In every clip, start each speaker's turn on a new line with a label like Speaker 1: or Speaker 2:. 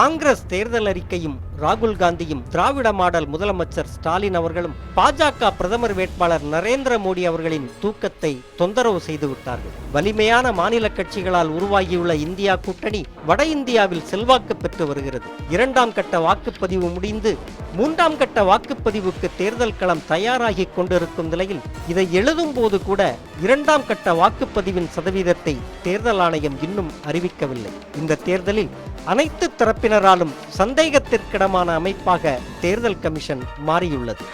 Speaker 1: காங்கிரஸ் தேர்தல் அறிக்கையும் ராகுல் காந்தியும் திராவிட மாடல் முதலமைச்சர் ஸ்டாலின் அவர்களும் பாஜக பிரதமர் வேட்பாளர் நரேந்திர மோடி அவர்களின் தூக்கத்தை தொந்தரவு செய்துவிட்டார்கள் வலிமையான மாநில கட்சிகளால் உருவாகியுள்ள இந்தியா கூட்டணி வட இந்தியாவில் செல்வாக்கு பெற்று வருகிறது. இரண்டாம் கட்ட வாக்குப்பதிவு முடிந்து மூன்றாம் கட்ட வாக்குப்பதிவுக்கு தேர்தல் களம் தயாராகி கொண்டிருக்கும் நிலையில் இதை எழுதும் போது கூட இரண்டாம் கட்ட வாக்குப்பதிவின் சதவீதத்தை தேர்தல் ஆணையம் இன்னும் அறிவிக்கவில்லை. இந்த தேர்தலில் அனைத்து தரப்பினராலும் சந்தேகத்திற்கிடமான அமைப்பாக தேர்தல் கமிஷன் மாறியுள்ளது.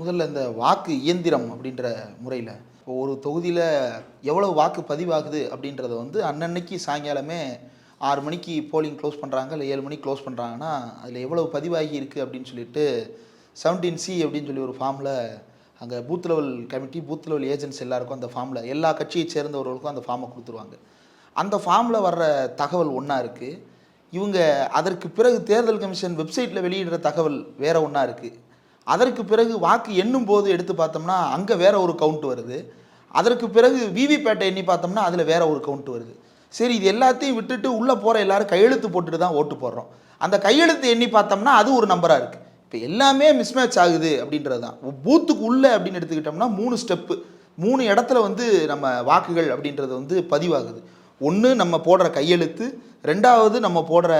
Speaker 2: முதல்ல இந்த வாக்கு இயந்திரம் அப்படின்ற முறையில் இப்போ ஒரு தொகுதியில் எவ்வளோ வாக்கு பதிவாகுது அப்படின்றத வந்து அன்னன்னைக்கு சாயங்காலமே ஆறு மணிக்கு போலிங் க்ளோஸ் பண்ணுறாங்க இல்லை ஏழு மணிக்கு க்ளோஸ் பண்ணுறாங்கன்னா அதில் எவ்வளோ பதிவாகி இருக்குது அப்படின்னு சொல்லிட்டு செவன்டீன் சி அப்படின்னு சொல்லி ஒரு ஃபார்மில் அங்கே booth level committee booth level agents எல்லாருக்கும் அந்த ஃபார்மில் எல்லா கட்சியை சேர்ந்தவர்களுக்கும் அந்த ஃபார்மை கொடுத்துருவாங்க. அந்த ஃபார்மில் வர்ற தகவல் ஒன்றா இருக்குது இவங்க அதற்கு பிறகு தேர்தல் கமிஷன் வெப்சைட்டில் வெளியிடுற தகவல் வேற ஒன்றா இருக்குது அதற்கு பிறகு வாக்கு எண்ணும் போது எடுத்து பார்த்தோம்னா அங்கே வேற ஒரு கவுண்ட் வருது. அதற்கு பிறகு விவிபேட்டை எண்ணி பார்த்தோம்னா அதில் வேற ஒரு கவுண்ட் வருது. சரி இது எல்லாத்தையும் விட்டுட்டு உள்ளே போகிற எல்லாரும் கையெழுத்து போட்டுட்டு தான் ஓட்டு போடுறோம். அந்த கையெழுத்து எண்ணி பார்த்தோம்னா அது ஒரு நம்பராக இருக்குது இப்போ எல்லாமே மிஸ்மேட்ச் ஆகுது அப்படின்றது தான். பூத்துக்கு உள்ளே அப்படின்னு எடுத்துக்கிட்டோம்னா மூணு ஸ்டெப்பு மூணு இடத்துல வந்து நம்ம வாக்குகள் அப்படின்றது வந்து பதிவாகுது. ஒன்று நம்ம போடுற கையெழுத்து ரெண்டாவது நம்ம போடுற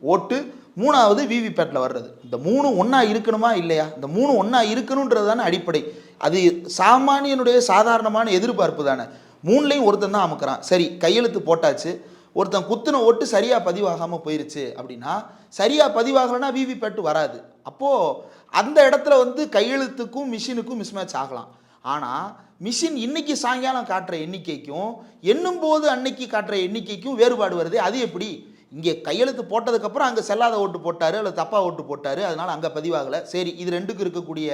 Speaker 2: ஓட்டு மூணாவது விவிபேட்டில் வர்றது. இந்த மூணு ஒன்றா இருக்கணுமா இல்லையா? இந்த மூணு ஒன்றா இருக்கணுன்றது தானே அடிப்படை. அது சாமானியனுடைய சாதாரணமான எதிர்பார்ப்பு தானே. மூணுலையும் ஒருத்தன் தான் அமுக்கிறான். சரி கையெழுத்து போட்டாச்சு. ஒருத்தன் குத்துன ஓட்டு சரியாக பதிவாகாமல் போயிருச்சு அப்படின்னா சரியாக பதிவாகலைன்னா விவிபேட்டு வராது. அப்போது அந்த இடத்துல வந்து கையெழுத்துக்கும் மிஷினுக்கும் மிஸ்மேட்ச் ஆகலாம். ஆனால் மிஷின் இன்னைக்கு சாயங்காலம் காட்டுற எண்ணிக்கைக்கும் எண்ணும் போது அன்னைக்கு காட்டுற எண்ணிக்கைக்கும் வேறுபாடு வருது. அது எப்படி? இங்கே கையெழுத்து போட்டதுக்கப்புறம் அங்கே செல்லாத ஓட்டு போட்டார் அல்லது தப்பாக ஓட்டு போட்டார் அதனால் அங்கே பதிவாகலை. சரி இது ரெண்டுக்கும் இருக்கக்கூடிய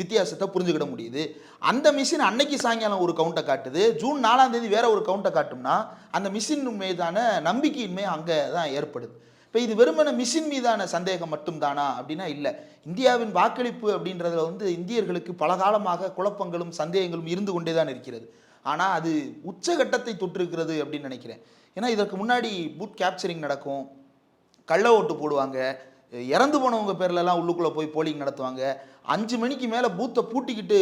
Speaker 2: வித்தியாசத்தை புரிஞ்சுக்கிட முடியுது. அந்த மிஷின் அன்னைக்கு சாயங்காலம் ஒரு கவுண்டை காட்டுது. ஜூன் நாலாம் தேதி வேற ஒரு கவுண்டை காட்டும்னா அந்த மிஷின் மீதான நம்பிக்கையின்மை அங்கே தான் ஏற்படுது. இப்போ இது வெறுமன மிஷின் மீதான சந்தேகம் மட்டும்தானா அப்படின்னா இல்லை. இந்தியாவின் வாக்களிப்பு அப்படின்றதுல வந்து இந்தியர்களுக்கு பல காலமாக குழப்பங்களும் சந்தேகங்களும் இருந்து கொண்டே தான் இருக்கிறது. ஆனால் அது உச்சகட்டத்தை தொற்றிருக்கிறது அப்படின்னு நினைக்கிறேன். ஏன்னா இதற்கு முன்னாடி பூட் கேப்சரிங் நடக்கும். கள்ள ஓட்டு போடுவாங்க. இறந்து போனவங்க பேர்லலாம் உள்ளுக்குள்ளே போய் போலிங் நடத்துவாங்க. அஞ்சு மணிக்கு மேலே பூத்தை பூட்டிக்கிட்டு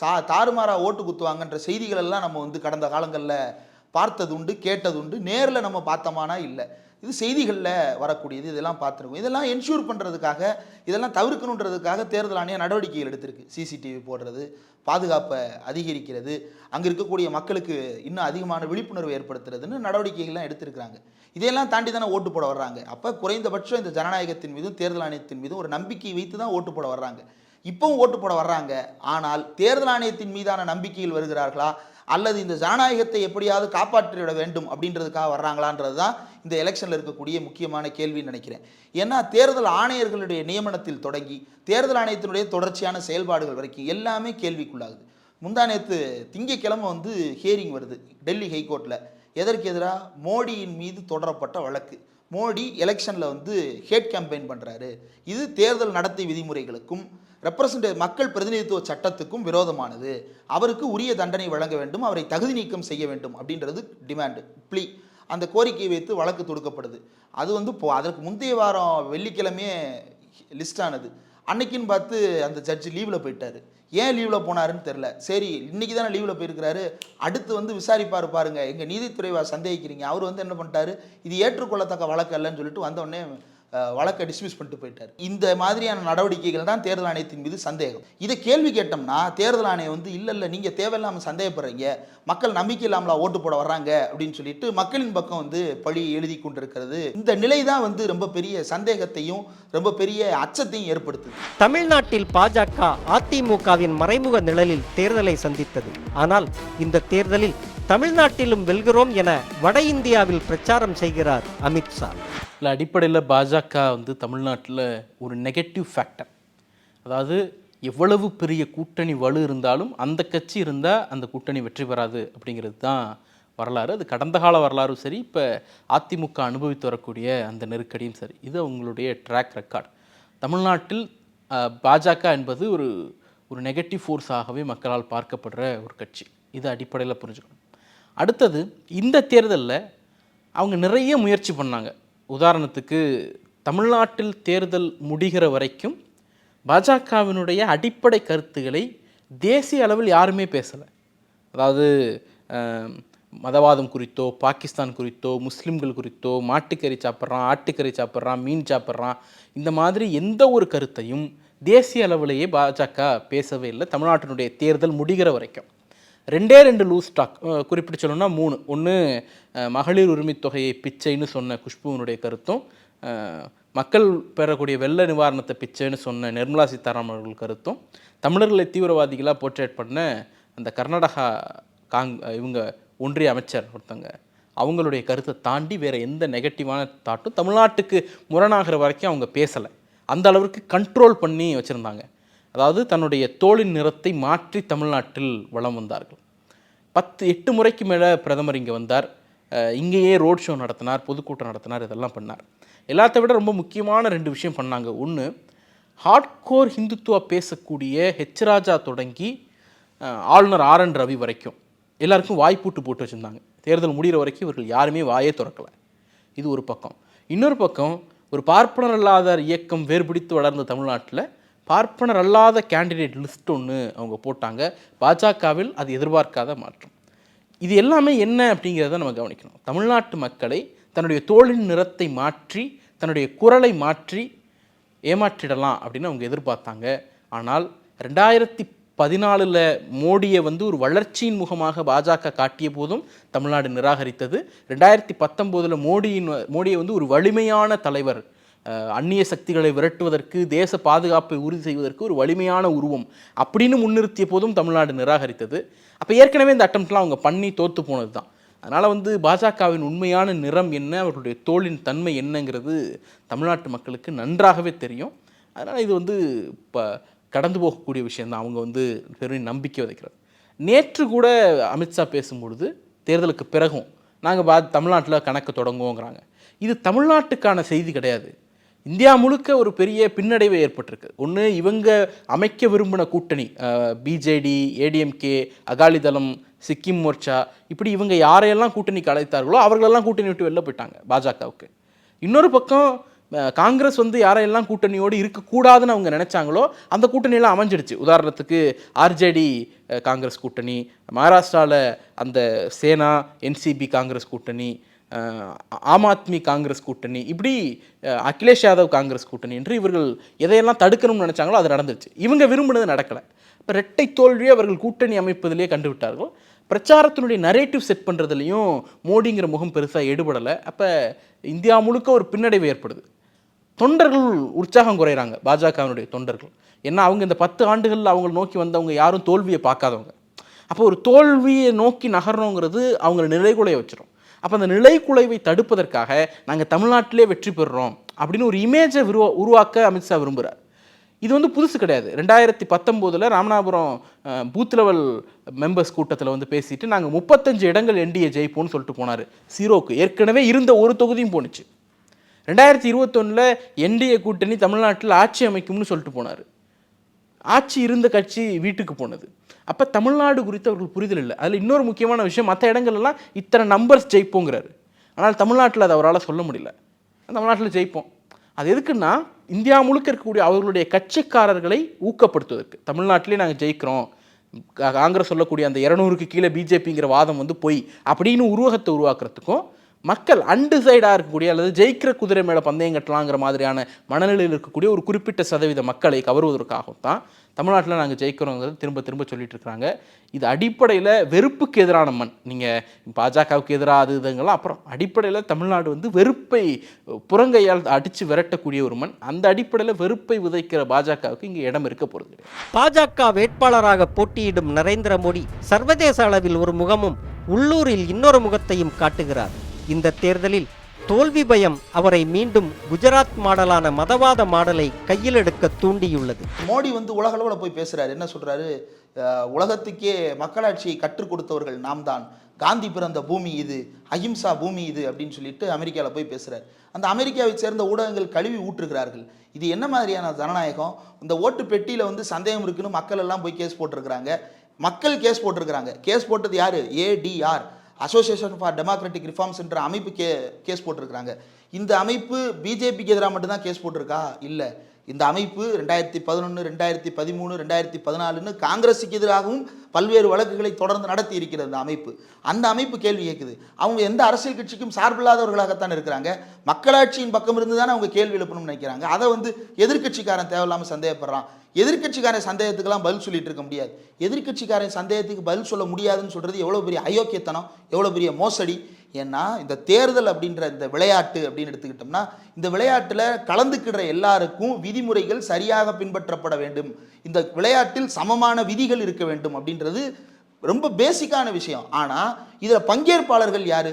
Speaker 2: சா தாறுமாறாக ஓட்டு குத்துவாங்கன்ற செய்திகளெல்லாம் நம்ம வந்து கடந்த காலங்களில் பார்த்தது உண்டு கேட்டது உண்டு நேரில் நம்ம பார்த்தோமானா இல்லை. இது செய்திகளில் வரக்கூடியது இதெல்லாம் பார்த்துருக்கோம். இதெல்லாம் என்ஷூர் பண்ணுறதுக்காக இதெல்லாம் தவிர்க்கணுன்றதுக்காக தேர்தல் ஆணையம் நடவடிக்கைகள் எடுத்திருக்கு. சிசிடிவி போடுறது பாதுகாப்பை அதிகரிக்கிறது அங்கே இருக்கக்கூடிய மக்களுக்கு இன்னும் அதிகமான விழிப்புணர்வு ஏற்படுத்துறதுன்னு நடவடிக்கைகள்லாம் எடுத்திருக்கிறாங்க. இதையெல்லாம் தாண்டி தானே ஓட்டு போட வர்றாங்க. அப்போ குறைந்தபட்சம் இந்த ஜனநாயகத்தின் மீதும் தேர்தல் ஆணையத்தின் மீதும் ஒரு நம்பிக்கை வைத்து தான் ஓட்டு போட வர்றாங்க. இப்பவும் ஓட்டு போட வர்றாங்க. ஆனால் தேர்தல் ஆணையத்தின் மீதான நம்பிக்கையில் வருகிறார்களா? அல்லது இந்த ஜனநாயகத்தை எப்படியாவது காப்பாற்றிவிட வேண்டும் அப்படின்றதுக்காக வர்றாங்களான்றது தான் இந்த எலெக்ஷனில் இருக்கக்கூடிய முக்கியமான கேள்வின்னு நினைக்கிறேன். ஏன்னா தேர்தல் ஆணையர்களுடைய நியமனத்தில் தொடங்கி தேர்தல் ஆணையத்தினுடைய தொடர்ச்சியான செயல்பாடுகள் வரைக்கும் எல்லாமே கேள்விக்குள்ளாகுது. முந்தா நேற்று திங்கக்கிழமை வந்து ஹியரிங் வருது டெல்லி ஹைகோர்ட்டில் எதற்கு எதிராக மோடியின் மீது தொடரப்பட்ட வழக்கு. மோடி எலெக்ஷனில் வந்து ஹேட் கேம்பெயின் பண்ணுறாரு இது தேர்தல் நடத்தை விதிமுறைகளுக்கும் ரெப்ரசன்டேட் மக்கள் பிரதிநிதித்துவ சட்டத்துக்கும் விரோதமானது. அவருக்கு உரிய தண்டனை வழங்க வேண்டும் அவரை தகுதி நீக்கம் செய்ய வேண்டும் அப்படின்றது டிமாண்டு ப்ளீ அந்த கோரிக்கையை வைத்து வழக்கு தொடுக்கப்படுது. அது வந்து இப்போ அதற்கு முந்தைய வாரம் வெள்ளிக்கிழமையே லிஸ்ட் ஆனது. அன்னைக்குன்னு பார்த்து அந்த ஜட்ஜு லீவில் போயிட்டாரு. ஏன் லீவில் போனாருன்னு தெரில சரி இன்னைக்கு தானே லீவில் போயிருக்கிறாரு. அடுத்து வந்து விசாரிப்பார் பாருங்கள் எங்கள் நீதித்துறைவா சந்தேகிக்கிறீங்க. அவர் வந்து என்ன பண்ணிட்டாரு? இது ஏற்றுக்கொள்ளத்தக்க வழக்கு அல்லன்னு சொல்லிட்டு வந்தவொடனே வழக்கை டிஸ்மிஸ் பண்ணிட்டு போயிட்டார். இந்த மாதிரியான நடவடிக்கைகள் தான் தேர்தல் ஆணையத்தின் மீது சந்தேகம். இதை கேள்வி கேட்டோம்னா தேர்தல் ஆணையம் வந்து இல்லை இல்லை நீங்கள் தேவையில்லாமல் சந்தேகப்படுறீங்க. மக்கள் நம்பிக்கை இல்லாமலா ஓட்டு போட வர்றாங்க. அப்படின்னு சொல்லிட்டு மக்களின் பக்கம் வந்து பழி எழுதி கொண்டிருக்கிறது. இந்த நிலை தான் வந்து ரொம்ப பெரிய சந்தேகத்தையும் ரொம்ப பெரிய அச்சத்தையும் ஏற்படுத்துது.
Speaker 1: தமிழ்நாட்டில் பாஜக அதிமுகவின் மறைமுக நிழலில் தேர்தலை சந்தித்தது. ஆனால் இந்த தேர்தலில் தமிழ்நாட்டிலும் வெல்கிறோம் என வட இந்தியாவில் பிரச்சாரம் செய்கிறார் அமித்ஷா
Speaker 3: இல்லை அடிப்படையில் பாஜக வந்து தமிழ்நாட்டில் ஒரு நெகட்டிவ் ஃபேக்டர் அதாவது எவ்வளவு பெரிய கூட்டணி வலு இருந்தாலும் அந்த கட்சி இருந்தால் அந்த கூட்டணி வெற்றி பெறாது அப்படிங்கிறது தான் வரலாறு அது கடந்த கால வரலாறும் சரி இப்போ அதிமுக அனுபவித்து வரக்கூடிய அந்த நெருக்கடியும் சரி இது அவங்களுடைய ட்ராக் ரெக்கார்ட் தமிழ்நாட்டில் பாஜக என்பது ஒரு ஒரு நெகட்டிவ் ஃபோர்ஸாகவே மக்களால் பார்க்கப்படுற ஒரு கட்சி. இது அடிப்படையில் புரிஞ்சுக்கணும். அடுத்தது இந்த தேர்தலில் அவங்க நிறைய முயற்சி பண்ணாங்க. உதாரணத்துக்கு தமிழ்நாட்டில் தேர்தல் முடிகிற வரைக்கும் பாஜகவினுடைய அடிப்படை கருத்துக்களை தேசிய அளவில் யாருமே பேசலை. அதாவது மதவாதம் குறித்தோ பாகிஸ்தான் குறித்தோ முஸ்லீம்கள் குறித்தோ மாட்டுக்கறி சாப்பிட்றான் ஆட்டுக்கறி சாப்பிட்றான் மீன் சாப்பிட்றான் இந்த மாதிரி எந்த ஒரு கருத்தையும் தேசிய அளவிலேயே பாஜக பேசவே இல்லை. தமிழ்நாட்டினுடைய தேர்தல் முடிகிற வரைக்கும். ரெண்டே ரெண்டு லூஸ் டாக் குறிப்பிட்டு சொல்லணும்னா மூணு. ஒன்று மகளிர் உரிமை தொகையை பிச்சைன்னு சொன்ன குஷ்புவனுடைய கருத்தும் மக்கள் பெறக்கூடிய வெள்ள நிவாரணத்தை பிச்சைன்னு சொன்ன நிர்மலா சீதாராமன் அவர்கள் கருத்தும் தமிழர்களை தீவிரவாதிகளாக போர்ட்ரேட் பண்ண அந்த கர்நாடகா காங் இவங்க ஒன்றிய அமைச்சர் ஒருத்தங்க. அவங்களுடைய கருத்தை தாண்டி வேறு எந்த நெகட்டிவான தாட்டும் தமிழ்நாட்டுக்கு முரணாகிற வரைக்கும் அவங்க பேசலை. அந்த அளவுக்கு கண்ட்ரோல் பண்ணி வச்சுருந்தாங்க. அதாவது தன்னுடைய தோளின் நிறத்தை மாற்றி தமிழ்நாட்டில் வலம் வந்தார்கள். பத்து எட்டு முறைக்கு மேலே பிரதமர் இங்கே வந்தார். இங்கேயே ரோட் ஷோ நடத்தினார் பொதுக்கூட்டம் நடத்தினார் இதெல்லாம் பண்ணார். எல்லாத்த விட ரொம்ப முக்கியமான ரெண்டு விஷயம் பண்ணாங்க. ஒன்று ஹார்ட்கோர் ஹிந்துத்துவா பேசக்கூடிய ஹெச் ராஜா தொடங்கி ஆளுநர் ஆர் என் ரவி வரைக்கும். எல்லாருக்கும் வாய்ப்பூட்டு போட்டு வச்சுருந்தாங்க. தேர்தல் முடிகிற வரைக்கும் இவர்கள் யாருமே வாயே திறக்கலை. இது ஒரு பக்கம். இன்னொரு பக்கம் ஒரு பார்ப்பனர் அல்லாத இயக்கம் வேறுபிடித்து வளர்ந்த தமிழ்நாட்டில் பார்ப்பனர் அல்லாத கேண்டிடேட் லிஸ்ட் ஒன்று அவங்க போட்டாங்க. பாஜகவில் அது எதிர்பார்க்காத மாற்றம். இது எல்லாமே என்ன அப்படிங்கிறத நம்ம கவனிக்கணும். தமிழ்நாட்டு மக்களை தன்னுடைய தோளின் நிறத்தை மாற்றி தன்னுடைய குரலை மாற்றி ஏமாற்றிடலாம் அப்படின்னு அவங்க எதிர்பார்த்தாங்க. ஆனால் ரெண்டாயிரத்தி பதினாலில் மோடியை வந்து ஒரு வளர்ச்சியின் முகமாக பாஜக காட்டிய போதும் தமிழ்நாடு நிராகரித்தது. ரெண்டாயிரத்தி பத்தொம்போதில் மோடியின் மோடியை வந்து ஒரு வலிமையான தலைவர் அந்நிய சக்திகளை விரட்டுவதற்கு தேச பாதுகாப்பை உறுதி செய்வதற்கு ஒரு வலிமையான உருவம் அப்படின்னு முன்னிறுத்திய போதும் தமிழ்நாடு நிராகரித்தது. அப்போ ஏற்கனவே இந்த அட்டம்ப்ட்லாம் அவங்க பண்ணி தோற்று போனது தான் அதனால் வந்து பாஜகவின் உண்மையான நிறம் என்ன அவர்களுடைய தோளின் தன்மை என்னங்கிறது தமிழ்நாட்டு மக்களுக்கு நன்றாகவே தெரியும். அதனால் இது வந்து இப்போ கடந்து போகக்கூடிய விஷயந்தான் அவங்க வந்து பெரும் நம்பிக்கை விதைக்கிறது நேற்று கூட அமித்ஷா பேசும்பொழுது தேர்தலுக்கு பிறகும் நாங்கள் பா தமிழ்நாட்டில் கணக்கு தொடங்குவோங்கிறாங்க. இது தமிழ்நாட்டுக்கான செய்தி கிடையாது. இந்தியா முழுக்க ஒரு பெரிய பின்னடைவு ஏற்பட்டிருக்கு. ஒன்று இவங்க அமைக்க விரும்பின கூட்டணி பிஜேடி ஏடிஎம்கே அகாலிதளம் சிக்கிம் மோர்ச்சா இப்படி இவங்க யாரையெல்லாம் கூட்டணிக்கு அழைத்தார்களோ அவர்களெல்லாம் கூட்டணி விட்டு வெளில போயிட்டாங்க பாஜகவுக்கு. இன்னொரு பக்கம் காங்கிரஸ் வந்து யாரையெல்லாம் கூட்டணியோடு இருக்கக்கூடாதுன்னு அவங்க நினச்சாங்களோ அந்த கூட்டணியெல்லாம் அமைஞ்சிடுச்சு. உதாரணத்துக்கு ஆர்ஜேடி காங்கிரஸ் கூட்டணி மகாராஷ்டிராவில் அந்த சேனா என்சிபி காங்கிரஸ் கூட்டணி ஆம் ஆத்மி காங்கிரஸ் கூட்டணி இப்படி அகிலேஷ் யாதவ் காங்கிரஸ் கூட்டணி என்று இவர்கள் எதையெல்லாம் தடுக்கணும்னு நினைச்சாங்களோ அது நடந்துச்சு இவங்க விரும்பினது நடக்கலை. இப்போ ரெட்டை தோல்வியை அவர்கள் கூட்டணி அமைப்பதிலேயே கண்டுவிட்டார்கள். பிரச்சாரத்தினுடைய நரேட்டிவ் செட் பண்ணுறதுலையும் மோடிங்கிற முகம் பெருசாக எடுபடலை. அப்போ இந்தியா முழுக்க ஒரு பின்னடைவு ஏற்படுது. தொண்டர்கள் உற்சாகம் குறையிறாங்க. பாஜகவினுடைய தொண்டர்கள். ஏன்னா அவங்க இந்த பத்து ஆண்டுகளில் அவங்கள நோக்கி வந்தவங்க யாரும் தோல்வியை பார்க்காதவங்க. அப்போ ஒரு தோல்வியை நோக்கி நகரணுங்கிறது அவங்களை நிலைகுலைய வச்சிடும் அப்போ அந்த நிலைக்குலைவை தடுப்பதற்காக நாங்கள் தமிழ்நாட்டிலே வெற்றி பெறுறோம் அப்படின்னு ஒரு இமேஜை உருவா உருவாக்க அமித்ஷா விரும்புகிறார் இது வந்து புதுசு கிடையாது. ரெண்டாயிரத்தி பத்தொம்போதில் ராமநாதபுரம் பூத் லெவல் மெம்பர்ஸ் கூட்டத்தில் வந்து பேசிட்டு நாங்கள் முப்பத்தஞ்சு இடங்கள் என்டிஏ ஜெயிப்போம்னு சொல்லிட்டு போனார். சீரோக்கு ஏற்கனவே இருந்த ஒரு தொகுதியும் போணுச்சு. ரெண்டாயிரத்தி இருபத்தொன்னில் என்டிஏ கூட்டணி தமிழ்நாட்டில் ஆட்சி அமைக்கும்னு சொல்லிட்டு போனார். ஆட்சி இருந்த கட்சி வீட்டுக்கு போனது. அப்போ தமிழ்நாடு குறித்து அவர்கள் புரிதல் இல்லை. அதில் இன்னொரு முக்கியமான விஷயம் மற்ற இடங்கள்லாம் இத்தனை நம்பர்ஸ் ஜெயிப்போங்கிறாரு. ஆனால் தமிழ்நாட்டில் அதை அவரால் சொல்ல முடியல. தமிழ்நாட்டில் ஜெயிப்போம். அது எதுக்குன்னா இந்தியா முழுக்க இருக்கக்கூடிய அவர்களுடைய கட்சிக்காரர்களை ஊக்கப்படுத்துவதற்கு. தமிழ்நாட்டிலே நாங்கள் ஜெயிக்கிறோம். காங்கிரஸ் சொல்லக்கூடிய அந்த இரநூறுக்கு கீழே பிஜேபிங்கிற வாதம் வந்து பொய் அப்படின்னு உருவகத்தை உருவாக்குறதுக்கும் மக்கள் அன்டிசைடாக இருக்கக்கூடிய அல்லது ஜெயிக்கிற குதிரை மேலே பந்தயம் கட்டலாங்கிற மாதிரியான மனநிலையில் இருக்கக்கூடிய ஒரு குறிப்பிட்ட சதவீத மக்களை கவருவதற்காகவும் தான் தமிழ்நாட்டில் நாங்கள் ஜெயிக்கிறோங்கிறது திரும்ப திரும்ப சொல்லிட்டு இருக்கிறாங்க. இது அடிப்படையில் வெறுப்புக்கு எதிரான மண். நீங்கள் பாஜகவுக்கு எதிராக அது இதுங்கெல்லாம் அப்புறம் அடிப்படையில் தமிழ்நாடு வந்து வெறுப்பை புறங்கையால் அடித்து விரட்டக்கூடிய ஒரு மண். அந்த அடிப்படையில் வெறுப்பை விதைக்கிற பாஜகவுக்கு இங்கே இடம் இருக்க போகிறது
Speaker 1: பாஜக வேட்பாளராக போட்டியிடும் நரேந்திர மோடி சர்வதேச அளவில் ஒரு முகமும் உள்ளூரில் இன்னொரு முகத்தையும் காட்டுகிறார். இந்த தேர்தலில் தோல்வி பயம் அவரை மீண்டும் குஜராத் மாடலான மதவாத மாடலை கையில் எடுக்க தூண்டியுள்ளது.
Speaker 2: மோடி வந்து உலகளவில் போய் பேசுறாரு. என்ன சொல்றாரு? உலகத்துக்கே மக்களாட்சியை கற்றுக் கொடுத்தவர்கள் நாம் தான் காந்தி பிறந்த பூமி இது அஹிம்சா பூமி இது அப்படின்னு சொல்லிட்டு அமெரிக்காவில் போய் பேசுறாரு. அந்த அமெரிக்காவை சேர்ந்த ஊடகங்கள் கழுவி ஊற்றுகிறார்கள். இது என்ன மாதிரியான ஜனநாயகம்? இந்த ஓட்டு பெட்டியில் வந்து சந்தேகம் இருக்குன்னு மக்கள் எல்லாம் போய் கேஸ் போட்டிருக்கிறாங்க. மக்கள் கேஸ் போட்டிருக்கிறாங்க. கேஸ் போட்டது யாரு? ஏடிஆர் அசோசியேஷன் ஃபார் டெமோக்ராட்டிக் ரிஃபார்ம்ஸ்ன்ற அமைப்பு கே கேஸ் போட்டிருக்கிறாங்க. இந்த அமைப்பு பிஜேபிக்கு எதிராக மட்டும்தான் கேஸ் போட்டிருக்கா? இல்லை. இந்த அமைப்பு ரெண்டாயிரத்தி பதினொன்று ரெண்டாயிரத்தி பதிமூணு ரெண்டாயிரத்தி பதினாலுன்னு காங்கிரஸுக்கு எதிராகவும் பல்வேறு வழக்குகளை தொடர்ந்து நடத்தி இருக்கிறது அந்த அமைப்பு. அந்த அமைப்பு கேள்வி கேட்குது அவங்க எந்த அரசியல் கட்சிக்கும் சார்பில்லாதவர்களாகத்தான் இருக்கிறாங்க. மக்களாட்சியின் பக்கம் இருந்து தானே அவங்க கேள்வி எழுப்பணும்னு நினைக்கிறாங்க. அதை வந்து எதிர்க்கட்சிக்காரன் தேவையில்லாமல் சந்தேகப்படுறான். எதிர்க்கட்சிக்காரன் சந்தேகத்துக்கெல்லாம் பதில் சொல்லிட்டு இருக்க முடியாது. எதிர்க்கட்சிக்காரன் சந்தேகத்துக்கு பதில் சொல்ல முடியாதுன்னு சொல்கிறது எவ்வளோ பெரிய அயோக்கியத்தனம் எவ்வளோ பெரிய மோசடி ஏன்னா இந்த தேர்தல் அப்படின்ற இந்த விளையாட்டு அப்படின்னு எடுத்துக்கிட்டோம்னா இந்த விளையாட்டில் கலந்துக்கிற எல்லாருக்கும் விதிமுறைகள் சரியாக பின்பற்றப்பட வேண்டும். இந்த விளையாட்டில் சமமான விதிகள் இருக்க வேண்டும் அப்படின்றது ரொம்ப பேசிக்கான விஷயம். ஆனால் இதில் பங்கேற்பாளர்கள் யார்?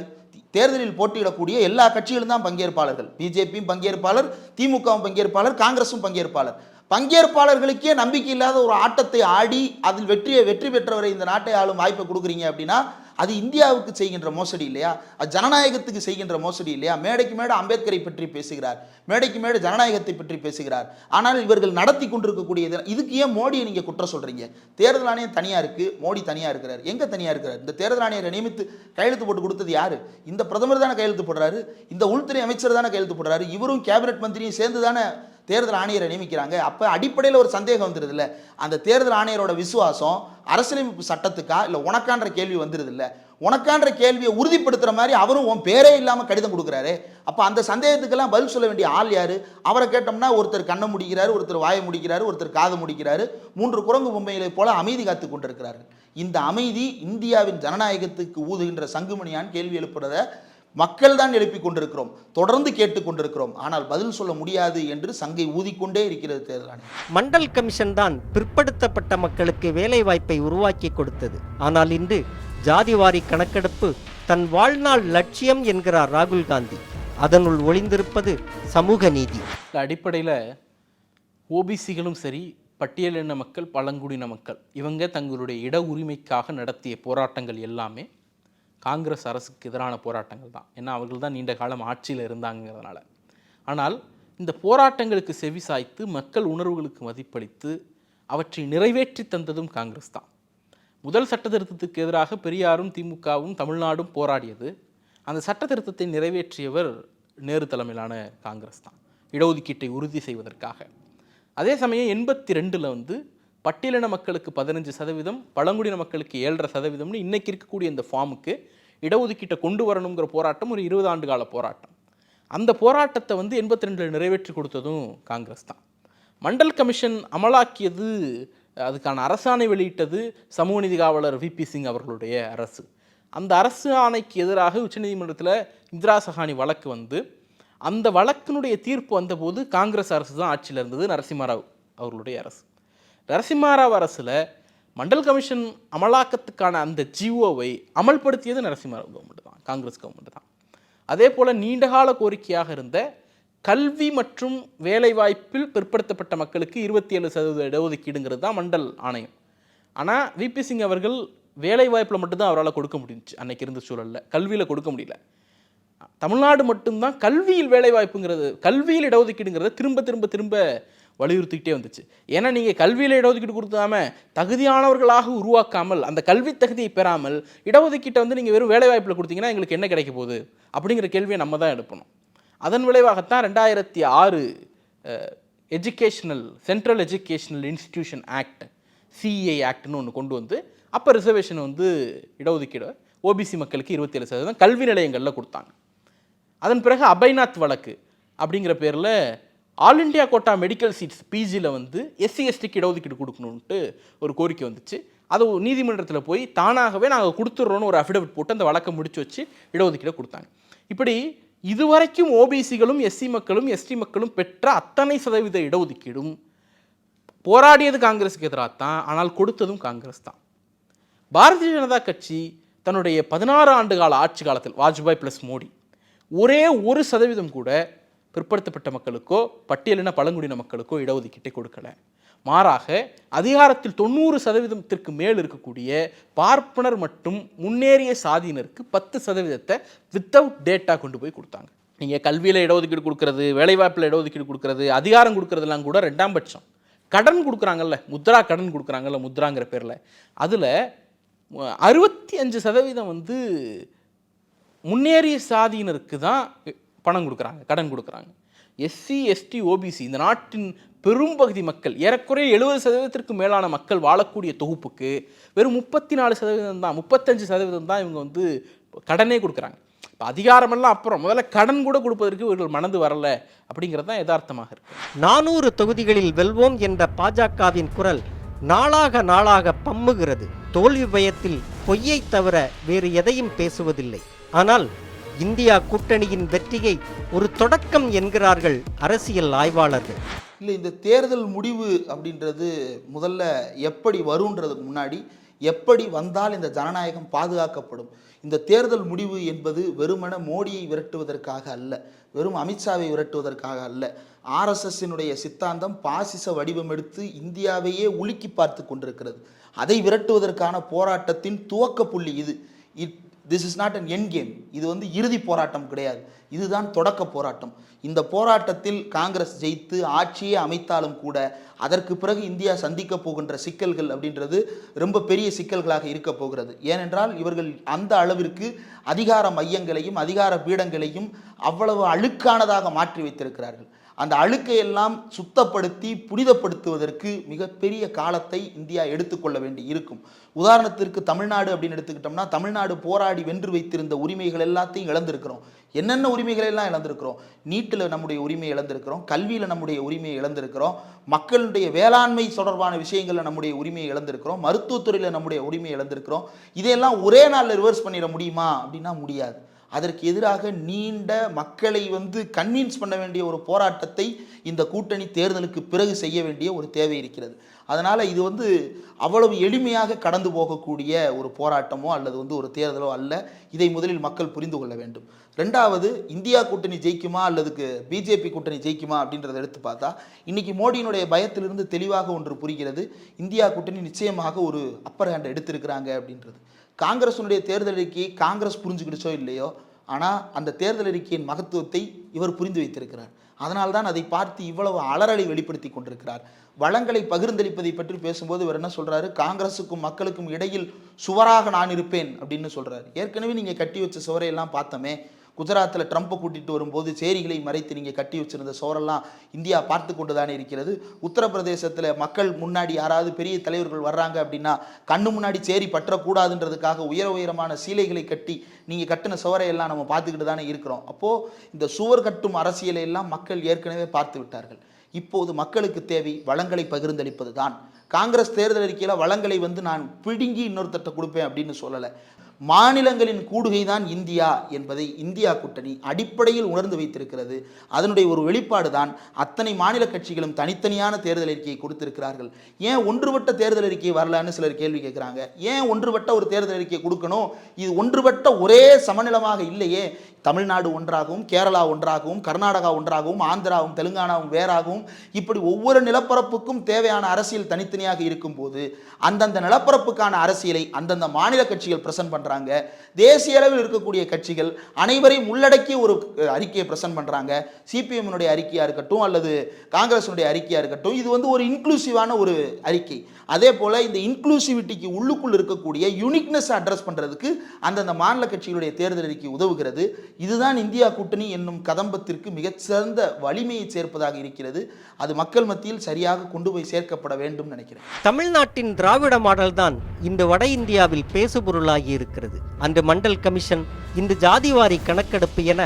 Speaker 2: தேர்தலில் போட்டியிடக்கூடிய எல்லா கட்சிகளும் தான் பங்கேற்பாளர்கள். பிஜேபியும் பங்கேற்பாளர் திமுகவும் பங்கேற்பாளர் காங்கிரஸும் பங்கேற்பாளர். பங்கேற்பாளர்களுக்கே நம்பிக்கை இல்லாத ஒரு ஆட்டத்தை ஆடி அதில் வெற்றியை வெற்றி பெற்றவரை இந்த நாட்டை ஆளும் வாய்ப்பை கொடுக்குறீங்க அப்படின்னா அது இந்தியாவுக்கு செய்கின்ற மோசடி இல்லையா? அது ஜனநாயகத்துக்கு செய்கின்ற மோசடி இல்லையா? மேடைக்கு மேடை அம்பேத்கரை பற்றி பேசுகிறார். மேடைக்கு மேடை ஜனநாயகத்தை பற்றி பேசுகிறார். ஆனால் இவர்கள் நடத்தி கொண்டிருக்கக்கூடியது இதுக்கு ஏன் மோடியை நீங்கள் குற்றம் சொல்கிறீங்க தேர்தல் ஆணையம் தனியாக இருக்குது மோடி தனியாக இருக்கிறார். எங்கே தனியாக இருக்கிறார்? இந்த தேர்தல் ஆணையரை நியமித்து கையெழுத்து போட்டு கொடுத்தது யாரு? இந்த பிரதமர் தானே கையெழுத்து போடுறாரு? இந்த உள்துறை அமைச்சர் தானே கையெழுத்து போடுறாரு? இவரும் கேபினெட் மந்திரியும் சேர்ந்து தானே தேர்தல் ஆணையரை நியமிக்கிறாங்க. அப்போ அடிப்படையில் ஒரு சந்தேகம் வந்துடுது இல்லை அந்த தேர்தல் ஆணையரோட விசுவாசம் அரசியலமைப்பு சட்டத்துக்கா? இல்லை உனக்கான்ற கேள்வி வந்துடுது உனக்கான்ற கேள்வியை உறுதிப்படுத்துகிற மாதிரி அவரும் உன் பேரே இல்லாமல் கடிதம் கொடுக்குறாரு. அப்போ அந்த சந்தேகத்துக்கெல்லாம் பதில் சொல்ல வேண்டிய ஆள் யார்? அவரை கேட்டோம்னா ஒருத்தர் கண்ணை முடிக்கிறாரு ஒருத்தர் வாயை முடிக்கிறாரு ஒருத்தர் காது முடிக்கிறாரு. மூன்று குரங்கு பொம்மைகளை போல அமைதி காத்து கொண்டிருக்கிறார்கள். இந்த அமைதி இந்தியாவின் ஜனநாயகத்துக்கு ஊதுகின்ற சங்குமணியான் கேள்வி எழுப்புறத மக்கள் தான் எழுப்பிக் கொண்டிருக்கிறோம். தொடர்ந்து கேட்டுக்கொண்டிருக்கிறோம் ஆனால் பதில் சொல்ல முடியாது என்று சங்கை ஊதிக்கொண்டே இருக்கிறது தேர்தல் ஆணையம்
Speaker 1: மண்டல் கமிஷன் தான் பிற்படுத்தப்பட்ட மக்களுக்கு வேலைவாய்ப்பை உருவாக்கி கொடுத்தது. ஆனால் இன்று ஜாதிவாரி கணக்கெடுப்பு தன் வாழ்நாள் லட்சியம் என்கிறார் ராகுல் காந்தி. அதனுள் ஒளிந்திருப்பது சமூக நீதி.
Speaker 3: அடிப்படையில் ஓபிசிகளும் சரி பட்டியலின மக்கள் பழங்குடியின மக்கள் இவங்க தங்களுடைய இட உரிமைக்காக நடத்திய போராட்டங்கள் எல்லாமே காங்கிரஸ் அரசுக்கு எதிரான போராட்டங்கள் தான். ஏன்னா அவர்கள் தான் நீண்ட காலம் ஆட்சியில் இருந்தாங்கிறதுனால ஆனால் இந்த போராட்டங்களுக்கு செவி சாய்த்து மக்கள் உணர்வுகளுக்கு மதிப்பளித்து அவற்றை நிறைவேற்றி தந்ததும் காங்கிரஸ் தான். முதல் சட்ட திருத்தத்துக்கு எதிராக பெரியாரும் திமுகவும் தமிழ்நாடும் போராடியது. அந்த சட்ட திருத்தத்தை நிறைவேற்றியவர் நேரு தலைமையிலான காங்கிரஸ் தான். இடஒதுக்கீட்டை உறுதி செய்வதற்காக. அதே சமயம் எண்பத்தி ரெண்டில் வந்து பட்டியலின மக்களுக்கு பதினஞ்சு சதவீதம் பழங்குடியின மக்களுக்கு ஏழரை சதவீதம்னு இன்றைக்கி இருக்கக்கூடிய இந்த ஃபார்முக்கு இடஒதுக்கீட்டை கொண்டு வரணுங்கிற போராட்டம் ஒரு இருபது ஆண்டு கால போராட்டம். அந்த போராட்டத்தை வந்து எண்பத்தி ரெண்டில் நிறைவேற்றி கொடுத்ததும் காங்கிரஸ் தான். மண்டல் கமிஷன் அமலாக்கியது அதுக்கான அரசாணை வெளியிட்டது சமூக நீதி காவலர் விபி சிங் அவர்களுடைய அரசு. அந்த அரசு ஆணைக்கு எதிராக உச்சநீதிமன்றத்தில் இந்திரா சஹானி வழக்கு வந்து அந்த வழக்கினுடைய தீர்ப்பு வந்தபோது காங்கிரஸ் அரசு தான் ஆட்சியில் இருந்தது நரசிம்மராவ் அவர்களுடைய அரசு. நரசிம்மராவ் அரசில் மண்டல் கமிஷன் அமலாக்கத்துக்கான அந்த ஜிஓவை அமல்படுத்தியது நரசிம்மராவ் கவர்மெண்ட் தான் காங்கிரஸ் கவர்மெண்ட் தான். அதே போல் நீண்டகால கோரிக்கையாக இருந்த கல்வி மற்றும் வேலைவாய்ப்பில் பிற்படுத்தப்பட்ட மக்களுக்கு இருபத்தி ஏழு சதவீத இடஒதுக்கீடுங்கிறது தான் மண்டல் ஆணையம். ஆனால் விபி சிங் அவர்கள் வேலைவாய்ப்பில் மட்டும்தான் அவரால் கொடுக்க முடிஞ்சுச்சு அன்னைக்கு இருந்த சூழலில். கல்வியில் கொடுக்க முடியல. தமிழ்நாடு மட்டும்தான் கல்வியில் வேலைவாய்ப்புங்கிறது கல்வியில் இடஒதுக்கீடுங்கிறத திரும்ப திரும்ப திரும்ப வலியுறுத்திக்கிட்டே வந்துச்சு. ஏன்னா நீங்கள் கல்வியில் இடஒதுக்கீடு கொடுத்தாம தகுதியானவர்களாக உருவாக்காமல் அந்த கல்வி தகுதியை பெறாமல் இடஒதுக்கீட்டை வந்து நீங்கள் வெறும் வேலைவாய்ப்பில் கொடுத்தீங்கன்னா எங்களுக்கு என்ன கிடைக்க போகுது? அப்படிங்கிற கேள்வியை நம்ம தான் எடுப்பணும் அதன் விளைவாகத்தான் ரெண்டாயிரத்தி ஆறு educational central educational institution act CA ஆக்ட்னு ஒன்று கொண்டு வந்து அப்போ ரிசர்வேஷன் வந்து இடஒதுக்கீடு ஓபிசி மக்களுக்கு இருபத்தேழு சதவீதம் கல்வி நிலையங்களில் கொடுத்தாங்க. அதன் பிறகு அபைநாத் வழக்கு அப்படிங்கிற பேரில் all India quota medical seats பிஜியில் வந்து எஸ்சி எஸ்டிக்கு இடஒதுக்கீடு கொடுக்கணுன்ட்டு ஒரு கோரிக்கை வந்துச்சு. அது நீதிமன்றத்தில் போய் தானாகவே நாங்கள் கொடுத்துட்றோன்னு ஒரு அஃபிடவிட் போட்டு அந்த வழக்கை முடிச்சு வச்சு இடஒதுக்கீடை கொடுத்தாங்க. இப்படி இதுவரைக்கும் ஓபிசிகளும் எஸ்சி மக்களும் எஸ்டி மக்களும் பெற்ற அத்தனை சதவீத இடஒதுக்கீடும் போராடியது காங்கிரஸுக்கு எதிராக தான் ஆனால் கொடுத்ததும் காங்கிரஸ் தான். பாரதிய ஜனதா கட்சி தன்னுடைய பதினாறு ஆண்டு கால ஆட்சி காலத்தில் வாஜ்பாய் ப்ளஸ் மோடி ஒரே ஒரு சதவீதம் கூட பிற்படுத்தப்பட்ட மக்களுக்கோ பட்டியலின பழங்குடியின மக்களுக்கோ இடஒதுக்கீட்டை கொடுக்கல. மாறாக அதிகாரத்தில் தொண்ணூறு சதவீதத்திற்கு மேல் இருக்கக்கூடிய பார்ப்பனர் மற்றும் முன்னேறிய சாதியினருக்கு பத்து சதவீதத்தை வித்தவுட் டேட்டா கொண்டு போய் கொடுத்தாங்க. நீங்கள் கல்வியில் இடஒதுக்கீடு கொடுக்கறது வேலைவாய்ப்பில் இடஒதுக்கீடு கொடுக்கறது அதிகாரம் கொடுக்கறதெல்லாம் கூட ரெண்டாம் பட்சம். கடன் கொடுக்குறாங்கல்ல முத்ரா கடன் கொடுக்குறாங்கல்ல முத்ராங்கிற பேரில். அதில் அறுபத்தி அஞ்சு சதவீதம் வந்து முன்னேறிய சாதியினருக்கு தான் பணம் கொடுக்குறாங்க கடன் கொடுக்குறாங்க. எஸ்சி எஸ்டி ஓபிசி இந்த நாட்டின் பெரும்பகுதி மக்கள் ஏறக்குறைய எழுபது சதவீதத்திற்கு மேலான மக்கள் வாழக்கூடிய தொகுப்புக்கு வெறும் முப்பத்தி நாலு சதவீதம் தான் முப்பத்தஞ்சு சதவீதம் தான் இவங்க வந்து கடனே கொடுக்குறாங்க. இப்போ அதிகாரமெல்லாம் அப்புறம் முதல்ல கடன் கூட கொடுப்பதற்கு இவர்கள் மனது வரல அப்படிங்கிறது தான் யதார்த்தமாக இருக்கு.
Speaker 1: நானூறு தொகுதிகளில் வெல்வோம் என்ற பாஜகவின் குரல் நாளாக நாளாக பம்முகிறது. தோல்வி பயத்தில் பொய்யை தவிர வேறு எதையும் பேசுவதில்லை. ஆனால் இந்தியா கூட்டணியின் வெற்றியை ஒரு தொடக்கம் என்கிறார்கள் அரசியல் ஆய்வாளர்கள்.
Speaker 2: இல்லை இந்த தேர்தல் முடிவு அப்படின்றது முதல்ல எப்படி வருன்றதுக்கு முன்னாடி எப்படி வந்தால் இந்த ஜனநாயகம் பாதுகாக்கப்படும்? இந்த தேர்தல் முடிவு என்பது வெறுமன மோடியை விரட்டுவதற்காக அல்ல வெறும் அமித்ஷாவை விரட்டுவதற்காக அல்ல. ஆர்எஸ்எஸ்ஸினுடைய சித்தாந்தம் பாசிச வடிவம் எடுத்து இந்தியாவையே உலுக்கி பார்த்து கொண்டிருக்கிறது. அதை விரட்டுவதற்கான போராட்டத்தின் துவக்க புள்ளி இது. It this is not an end game இது வந்து இறுதி போராட்டம் கிடையாது. இதுதான் தொடக்க போராட்டம். இந்த போராட்டத்தில் காங்கிரஸ் ஜெயித்து ஆட்சியே அமைத்தாலும் கூட அதற்கு பிறகு இந்தியா சந்திக்க போகின்ற சிக்கல்கள் அப்படின்றது ரொம்ப பெரிய சிக்கல்களாக இருக்க போகிறது. ஏனென்றால் இவர்கள் அந்த அளவிற்கு அதிகார மையங்களையும் அதிகார பீடங்களையும் அவ்வளவு அழுக்கானதாக மாற்றி வைத்திருக்கிறார்கள். அந்த அழுக்கை எல்லாம் சுத்தப்படுத்தி புனிதப்படுத்துவதற்கு மிகப்பெரிய காலத்தை இந்தியா எடுத்துக்கொள்ள வேண்டி இருக்கும். உதாரணத்திற்கு தமிழ்நாடு அப்படின்னு எடுத்துக்கிட்டோம்னா தமிழ்நாடு போராடி வென்று வைத்திருந்த உரிமைகள் எல்லாத்தையும் இழந்திருக்கிறோம். என்னென்ன உரிமைகள் எல்லாம் இழந்திருக்கிறோம்? நீட்டில் நம்முடைய உரிமையை இழந்திருக்கிறோம். கல்வியில் நம்முடைய உரிமையை இழந்திருக்கிறோம். மக்களுடைய வேளாண்மை தொடர்பான விஷயங்களில் நம்முடைய உரிமையை இழந்திருக்கிறோம். மருத்துவத்துறையில் நம்முடைய உரிமையை இழந்திருக்கிறோம். இதையெல்லாம் ஒரே நாளில் ரிவர்ஸ் பண்ணிட முடியுமா? அப்படின்னா முடியாது. அதற்கு எதிராக நீண்ட மக்களை வந்து கன்வின்ஸ் பண்ண வேண்டிய ஒரு போராட்டத்தை இந்த கூட்டணி தேர்தலுக்கு பிறகு செய்ய வேண்டிய ஒரு தேவை இருக்கிறது. அதனால் இது வந்து அவ்வளவு எளிமையாக கடந்து போகக்கூடிய ஒரு போராட்டமோ அல்லது வந்து ஒரு தேர்தலோ அல்ல. இதை முதலில் மக்கள் புரிந்து கொள்ள வேண்டும். ரெண்டாவது இந்தியா கூட்டணி ஜெயிக்குமா அல்லதுக்கு பிஜேபி கூட்டணி ஜெயிக்குமா அப்படின்றத எடுத்து பார்த்தா இன்னைக்கு மோடியினுடைய பயத்திலிருந்து தெளிவாக ஒன்று புரிகிறது. இந்தியா கூட்டணி நிச்சயமாக ஒரு அப்பர் ஹேண்ட் எடுத்திருக்கிறாங்க அப்படின்றது. காங்கிரஸினுடைய தேர்தல் காங்கிரஸ் புரிஞ்சுக்கிடுச்சோ இல்லையோ? ஆனால் அந்த தேர்தல் அறிக்கையின் மகத்துவத்தை இவர் புரிந்து வைத்திருக்கிறார். அதனால்தான் அதை பார்த்து இவ்வளவு அலறலை வெளிப்படுத்தி கொண்டிருக்கிறார். வளங்களை பகிர்ந்தளிப்பதை பற்றி பேசும்போது இவர் என்ன சொல்றாரு? காங்கிரஸுக்கும் மக்களுக்கும் இடையில் சுவராக நான் இருப்பேன் அப்படின்னு சொல்றாரு. ஏற்கனவே நீங்க கட்டி வச்ச சுவரையெல்லாம் பார்த்தோமே குஜராத்தில் ட்ரம்ப்பை கூட்டிகிட்டு வரும்போது சேரிகளை மறைத்து நீங்கள் கட்டி வச்சிருந்த சுவரெல்லாம் இந்தியா பார்த்து கொண்டு தானே இருக்கிறது? உத்தரப்பிரதேசத்தில் மக்கள் முன்னாடி யாராவது பெரிய தலைவர்கள் வர்றாங்க அப்படின்னா கண்ணு முன்னாடி சேரி பற்றக்கூடாதுன்றதுக்காக உயர உயரமான சீலைகளை கட்டி நீங்கள் கட்டின சுவரையெல்லாம் நம்ம பார்த்துக்கிட்டு தானே இருக்கிறோம். அப்போது இந்த சுவர் கட்டும் அரசியலை எல்லாம் மக்கள் ஏற்கனவே பார்த்து விட்டார்கள். இப்போது மக்களுக்கு தேவை வளங்களை பகிர்ந்தளிப்பது தான் காங்கிரஸ் தேர்தல் அறிக்கையில் வளங்களை வந்து நான் பிடுங்கி இன்னொருத்தட்ட கொடுப்பேன் அப்படின்னு சொல்லலை. மாநிலங்களின் கூடுகை தான் இந்தியா என்பதை இந்தியா கூட்டணி அடிப்படையில் உணர்ந்து வைத்திருக்கிறது. அதனுடைய ஒரு வெளிப்பாடு தான் அத்தனை மாநில கட்சிகளும் தனித்தனியான தேர்தல் அறிக்கையை கொடுத்திருக்கிறார்கள். ஏன் ஒன்றுபட்ட தேர்தல் அறிக்கை வரலன்னு சிலர் கேள்வி கேட்குறாங்க. ஏன் ஒன்றுபட்ட ஒரு தேர்தல் அறிக்கையை கொடுக்கணும்? இது ஒன்றுபட்ட ஒரே சமநிலமாக இல்லையே. தமிழ்நாடு ஒன்றாகவும் கேரளா ஒன்றாகவும் கர்நாடகா ஒன்றாகவும் ஆந்திராவும் தெலுங்கானாவும் வேறாகவும் இப்படி ஒவ்வொரு நிலப்பரப்புக்கும் தேவையான அரசியல் தனித்தனியாக இருக்கும்போது அந்தந்த நிலப்பரப்புக்கான அரசியலை அந்தந்த மாநில கட்சிகள் பிரசன்ட் பண்ணுறாங்க தேசிய அளவில் இருக்கக்கூடிய கட்சிகள் அனைவரையும் உள்ளடக்கிய ஒரு அறிக்கையை பிரசன்ட் பண்ணுறாங்க சிபிஎம்னுடைய அறிக்கையாக இருக்கட்டும் அல்லது காங்கிரஸினுடைய அறிக்கையாக இருக்கட்டும் இது வந்து ஒரு இன்க்ளூசிவான ஒரு அறிக்கை. அதே போல் இந்த இன்க்ளூசிவிட்டிக்கு உள்ளுக்குள் இருக்கக்கூடிய யூனிக்னஸ் அட்ரஸ் பண்ணுறதுக்கு அந்தந்த மாநில கட்சிகளுடைய தேர்தல் அறிக்கை உதவுகிறது. இதுதான் இந்தியா கூட்டணி என்னும் கதம்பத்திற்கு மிகச்சிறந்த வலிமையை சேர்ப்பதாக இருக்கிறது. அது மக்கள் மத்தியில் சரியாக கொண்டு போய் சேர்க்கப்பட வேண்டும் நினைக்கிறேன்.
Speaker 1: தமிழ்நாட்டின் திராவிட மாடல் தான் இந்த வட இந்தியாவில் பேசுபொருளாகி இருக்கிறது. அன்று மண்டல் கமிஷன் இந்த ஜாதிவாரி கணக்கெடுப்பு என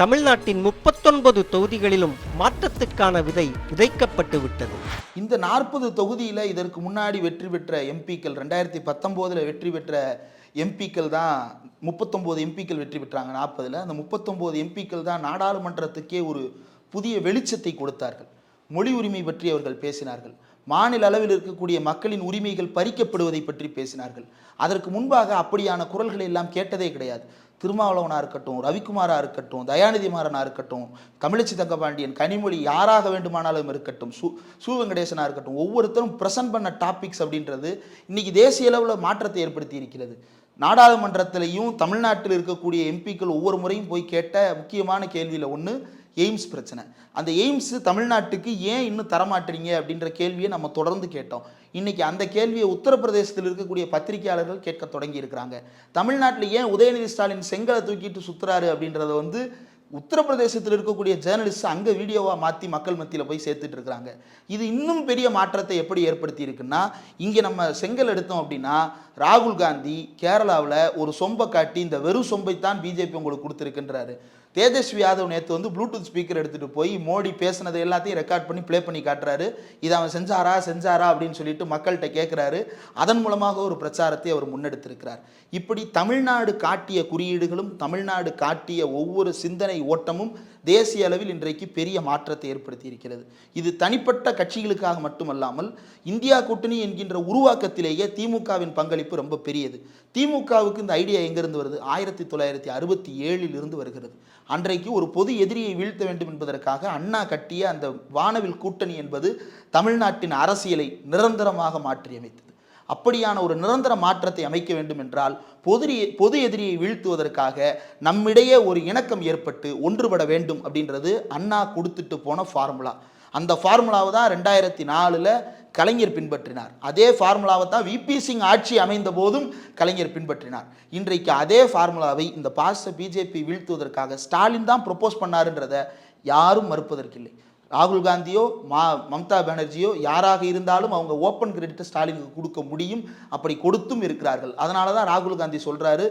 Speaker 1: தமிழ்நாட்டின் முப்பத்தொன்பது தொகுதிகளிலும் மாற்றத்துக்கான விதை விதைக்கப்பட்டு விட்டது.
Speaker 2: இந்த நாற்பது தொகுதியில் இதற்கு முன்னாடி வெற்றி பெற்ற எம்பிக்கள் ரெண்டாயிரத்தி பத்தொம்போதில் வெற்றி பெற்ற எம்பிக்கள் தான் முப்பத்தொம்போது எம்பிக்கள் வெற்றி பெற்றாங்க நாற்பதில். அந்த முப்பத்தொம்போது எம்பிக்கள் தான் நாடாளுமன்றத்துக்கே ஒரு புதிய வெளிச்சத்தை கொடுத்தார்கள். மொழி உரிமை பற்றி அவர்கள் பேசினார்கள். மாநில அளவில் இருக்கக்கூடிய மக்களின் உரிமைகள் பறிக்கப்படுவதை பற்றி பேசினார்கள். அதற்கு முன்பாக அப்படியான குரல்களை எல்லாம் கேட்டதே கிடையாது. திருமாவளவனாக இருக்கட்டும் ரவிக்குமாரா இருக்கட்டும் தயாநிதி மாறனா இருக்கட்டும் தமிழச்சி தங்கபாண்டியன் கனிமொழி யாராக வேண்டுமானாலும் இருக்கட்டும் சு சு வெங்கடேசனாக இருக்கட்டும் ஒவ்வொருத்தரும் ப்ரெசன்ட் பண்ண டாபிக்ஸ் அப்படின்றது இன்னைக்கு தேசிய அளவில் மாற்றத்தை ஏற்படுத்தி இருக்கிறது. நாடாளுமன்றத்திலையும் தமிழ்நாட்டில் இருக்கக்கூடிய எம்பிக்கள் ஒவ்வொரு முறையும் போய் கேட்ட முக்கியமான கேள்வியில் ஒன்று எய்ம்ஸ் பிரச்சனை. அந்த எய்ம்ஸ் தமிழ்நாட்டுக்கு ஏன் இன்னும் தரமாட்டீங்க அப்படின்ற கேள்வியை நம்ம தொடர்ந்து கேட்டோம். இன்னைக்கு அந்த கேள்வியை உத்தரப்பிரதேசத்தில் இருக்கக்கூடிய பத்திரிகையாளர்கள் கேட்க தொடங்கி இருக்கிறாங்க. தமிழ்நாட்டில் ஏன் உதயநிதி ஸ்டாலின் செங்கலை தூக்கிட்டு சுற்றுறாரு அப்படின்றத வந்து உத்தரப்பிரதேசத்தில் இருக்கக்கூடிய ஜேர்னலிஸ்ட் அங்கே வீடியோவாக மாற்றி மக்கள் மத்தியில் போய் சேர்த்துட்டு இருக்கிறாங்க. இது இன்னும் பெரிய மாற்றத்தை எப்படி ஏற்படுத்தி இருக்குன்னா இங்கே நம்ம செங்கல் எடுத்தோம் அப்படின்னா ராகுல் காந்தி கேரளாவில் ஒரு சொம்பை காட்டி இந்த வெறும் சொம்பைத்தான் பிஜேபி உங்களுக்கு கொடுத்துருக்குன்றாரு. தேஜஸ்வி யாதவ் நேற்று வந்து ப்ளூடூத் ஸ்பீக்கர் எடுத்துகிட்டு போய் மோடி பேசுனது எல்லாத்தையும் ரெக்கார்ட் பண்ணி ப்ளே பண்ணி காட்டுறாரு. இதை அவன் செஞ்சாரா செஞ்சாரா அப்படின்னு சொல்லிட்டு மக்கள்கிட்ட கேட்குறாரு அதன் மூலமாக ஒரு பிரச்சாரத்தை அவர் முன்னெடுத்திருக்கிறார். இப்படி தமிழ்நாடு காட்டிய குறியீடுகளும் தமிழ்நாடு காட்டிய ஒவ்வொரு சிந்தனை ஓட்டமும் தேசிய அளவில் இன்றைக்கு பெரிய மாற்றத்தை ஏற்படுத்தி இருக்கிறது. இது தனிப்பட்ட கட்சிகளுக்காக மட்டுமல்லாமல் இந்தியா கூட்டணி என்கின்ற உருவாக்கத்திலேயே திமுகவின் பங்களிப்பு ரொம்ப பெரியது. திமுகவுக்கு இந்த ஐடியா எங்கிருந்து வருது? ஆயிரத்தி தொள்ளாயிரத்தி அறுபத்தி ஏழில் இருந்து வருகிறது. அன்றைக்கு ஒரு பொது எதிரியை வீழ்த்த வேண்டும் என்பதற்காக அண்ணா கட்டிய அந்த வானவில் கூட்டணி என்பது தமிழ்நாட்டின் அரசியலை நிரந்தரமாக மாற்றியமைத்தது. அப்படியான ஒரு நிரந்தர மாற்றத்தை அமைக்க வேண்டும் என்றால் பொது பொது எதிரியை வீழ்த்துவதற்காக நம்மிடையே ஒரு இணக்கம் ஏற்பட்டு ஒன்றுபட வேண்டும் அப்படின்றது அண்ணா கொடுத்துட்டு போன ஃபார்முலா. அந்த ஃபார்முலாவை தான் ரெண்டாயிரத்தி நாலில் கலைஞர் பின்பற்றினார். அதே ஃபார்முலாவை தான் விபி சிங் ஆட்சி அமைந்த போதும் கலைஞர் பின்பற்றினார். இன்றைக்கு அதே ஃபார்முலாவை இந்த பாச பிஜேபி வீழ்த்துவதற்காக ஸ்டாலின் தான் ப்ரொப்போஸ் பண்ணாருன்றதை யாரும் மறுப்பதற்கில்லை. ராகுல் காந்தியோ மா மம்தா பானர்ஜியோ யாராக இருந்தாலும் அவங்க ஓப்பன் கிரெடிட்டை ஸ்டாலினுக்கு கொடுக்க முடியும் அப்படி கொடுத்தும் இருக்கிறார்கள். அதனால தான் ராகுல் காந்தி சொல்கிறாரு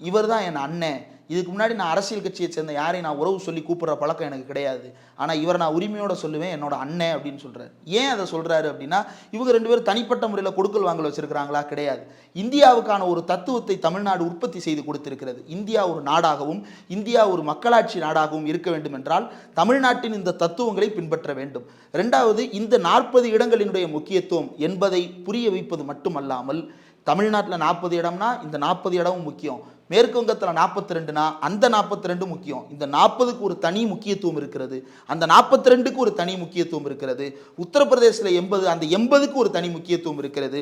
Speaker 2: இவர் தான் என் அண்ணன் இதுக்கு முன்னாடி நான் அரசியல் கட்சியை சேர்ந்த யாரையும் நான் உறவு சொல்லி கூப்பிடுற பழக்கம் எனக்கு கிடையாது. ஆனால் இவரை நான் உரிமையோட சொல்லுவேன் என்னோட அண்ணன் அப்படின்னு சொல்கிறார் ஏன் அதை சொல்கிறாரு அப்படின்னா இவங்க ரெண்டு பேரும் தனிப்பட்ட முறையில் கொடுக்கல் வாங்கல் வச்சிருக்கிறாங்களா கிடையாது. இந்தியாவுக்கான ஒரு தத்துவத்தை தமிழ்நாடு உற்பத்தி செய்து கொடுத்திருக்கிறது. இந்தியா ஒரு நாடாகவும் இந்தியா ஒரு மக்களாட்சி நாடாகவும் இருக்க வேண்டும் என்றால் தமிழ்நாட்டின் இந்த தத்துவங்களை பின்பற்ற வேண்டும். ரெண்டாவது இந்த நாற்பது இடங்களினுடைய முக்கியத்துவம் என்பதை புரிய வைப்பது மட்டுமல்லாமல் தமிழ்நாட்டில் நாற்பது இடம்னா இந்த நாற்பது இடமும் முக்கியம். மேற்கு வங்கத்தில் நாற்பத்தி ரெண்டுனா அந்த நாற்பத்தி ரெண்டு முக்கியம். இந்த நாற்பதுக்கு ஒரு தனி முக்கியத்துவம் இருக்கிறது. அந்த நாற்பத்தி ரெண்டுக்கு ஒரு தனி முக்கியத்துவம் இருக்கிறது. உத்தரப்பிரதேசத்தில் எண்பது அந்த எண்பதுக்கு ஒரு தனி முக்கியத்துவம் இருக்கிறது.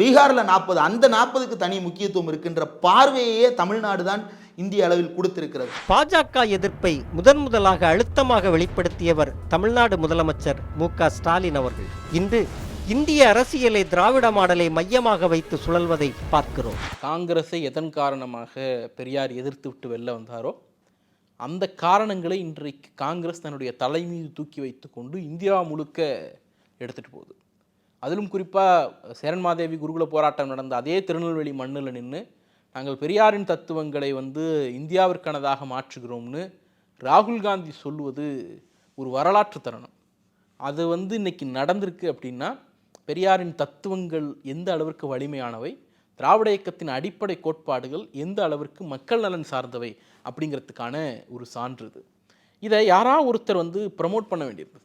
Speaker 2: பீகாரில் நாற்பது அந்த நாற்பதுக்கு தனி முக்கியத்துவம் இருக்கின்ற பார்வையே தமிழ்நாடு தான் இந்திய அளவில் கொடுத்திருக்கிறது.
Speaker 1: பாஜக எதிர்ப்பை முதன் முதலாக அழுத்தமாக வெளிப்படுத்தியவர் தமிழ்நாடு முதலமைச்சர் மு க ஸ்டாலின் அவர்கள். இன்று இந்திய அரசியலை திராவிட மாடலை மையமாக வைத்து சுழல்வதை பார்க்கிறோம்.
Speaker 3: காங்கிரஸை எதன் காரணமாக பெரியார் எதிர்த்து விட்டு வெளில வந்தாரோ அந்த காரணங்களை இன்றைக்கு காங்கிரஸ் தன்னுடைய தலை மீது தூக்கி வைத்து கொண்டு இந்தியா முழுக்க எடுத்துகிட்டு போகுது. அதிலும் குறிப்பாக சேரன்மாதேவி குருகுல போராட்டம் நடந்த அதே திருநெல்வேலி மண்ணில் நின்று நாங்கள் பெரியாரின் தத்துவங்களை வந்து இந்தியாவிற்கானதாக மாற்றுகிறோம்னு ராகுல் காந்தி சொல்லுவது ஒரு வரலாற்று தருணம். அது வந்து இன்றைக்கி நடந்திருக்கு அப்படின்னா பெரியாரின் தத்துவங்கள் எந்த அளவிற்கு வலிமையானவை? திராவிட இயக்கத்தின் அடிப்படை கோட்பாடுகள் எந்த அளவிற்கு மக்கள் நலன் சார்ந்தவை? அப்படிங்கிறதுக்கான ஒரு சான்று இது. இதை யாரா ஒருத்தர் வந்து ப்ரமோட் பண்ண வேண்டியிருந்தது.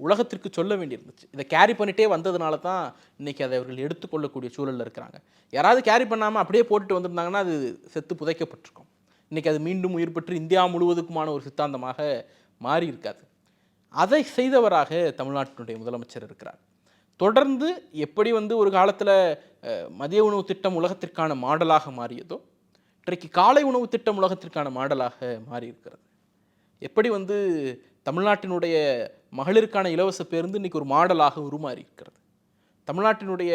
Speaker 3: உலகத்திற்கு சொல்ல வேண்டியிருந்துச்சு. இதை கேரி பண்ணிட்டே வந்ததுனால தான் இன்றைக்கி அதை அவர்கள் எடுத்துக்கொள்ளக்கூடிய சூழலில் இருக்கிறாங்க. யாராவது கேரி பண்ணாமல் அப்படியே போட்டுட்டு வந்திருந்தாங்கன்னா அது செத்து புதைக்கப்பட்டிருக்கும். இன்றைக்கி அது மீண்டும் உயிர் பெற்று இந்தியா முழுவதுக்குமான ஒரு சித்தாந்தமாக மாறி இருக்காது அதை செய்தவராக தமிழ்நாட்டினுடைய முதலமைச்சர் இருக்கிறார். தொடர்ந்து எப்படி வந்து ஒரு காலத்தில் மதிய உணவு திட்டம் உலகத்திற்கான மாடலாக மாறியதோ இன்றைக்கு காலை உணவு திட்டம் உலகத்திற்கான மாடலாக மாறி இருக்கிறது எப்படி வந்து தமிழ்நாட்டினுடைய மகளிருக்கான இலவச பேருந்து இன்னைக்கு ஒரு மாடலாக உருமாறி இருக்கிறது தமிழ்நாட்டினுடைய